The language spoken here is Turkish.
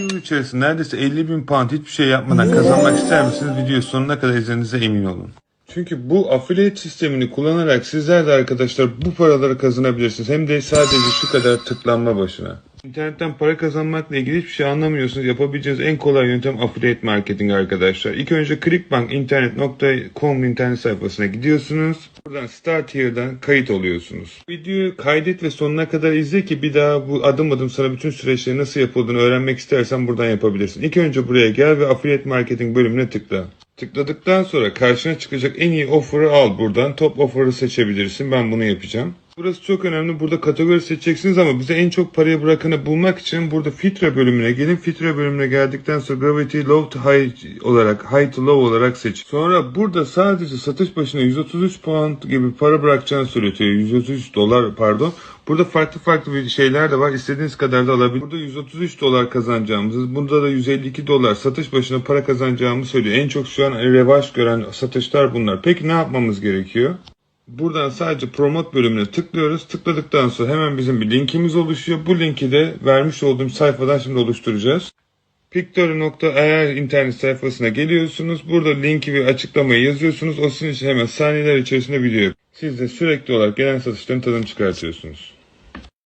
yıl içerisinde neredeyse 50 bin pound hiçbir şey yapmadan kazanmak ister misiniz? Video sonuna kadar izlediğinize emin olun. Çünkü bu affiliate sistemini kullanarak sizler de arkadaşlar bu paraları kazanabilirsiniz. Hem de sadece şu kadar tıklanma başına. İnternetten para kazanmakla ilgili hiçbir şey anlamıyorsunuz. Yapabileceğiniz en kolay yöntem affiliate marketing arkadaşlar. İlk önce clickbankinternet.com internet sayfasına gidiyorsunuz. Buradan start here'dan kayıt oluyorsunuz. Videoyu kaydet ve sonuna kadar izle ki bir daha bu adım adım sana bütün süreçleri nasıl yapıldığını öğrenmek istersen buradan yapabilirsin. İlk önce buraya gel ve affiliate marketing bölümüne tıkla. Tıkladıktan sonra karşına çıkacak en iyi offer'ı al buradan. Top offer'ı seçebilirsin. Ben bunu yapacağım. Burası çok önemli. Burada kategori seçeceksiniz ama bize en çok parayı bırakanı bulmak için burada filtre bölümüne gelin. Filtre bölümüne geldikten sonra gravity low to high olarak high to low olarak seç. Sonra burada sadece satış başına 133 pound gibi para bırakacağını söylüyor. 133 dolar pardon. Burada farklı farklı bir şeyler de var. İstediğiniz kadar da alabilir. Burada 133 dolar kazanacağımızı, bunda da 152 dolar satış başına para kazanacağımı söylüyor. En çok şu an revaş gören satışlar bunlar. Peki ne yapmamız gerekiyor? Buradan sadece promote bölümüne tıklıyoruz. Tıkladıktan sonra hemen bizim bir linkimiz oluşuyor. Bu linki de vermiş olduğum sayfadan şimdi oluşturacağız. Pictory.er internet sayfasına geliyorsunuz. Burada linki ve açıklamayı yazıyorsunuz. O sizin için hemen saniyeler içerisinde video. Siz de sürekli olarak gelen satışların tadını çıkartıyorsunuz.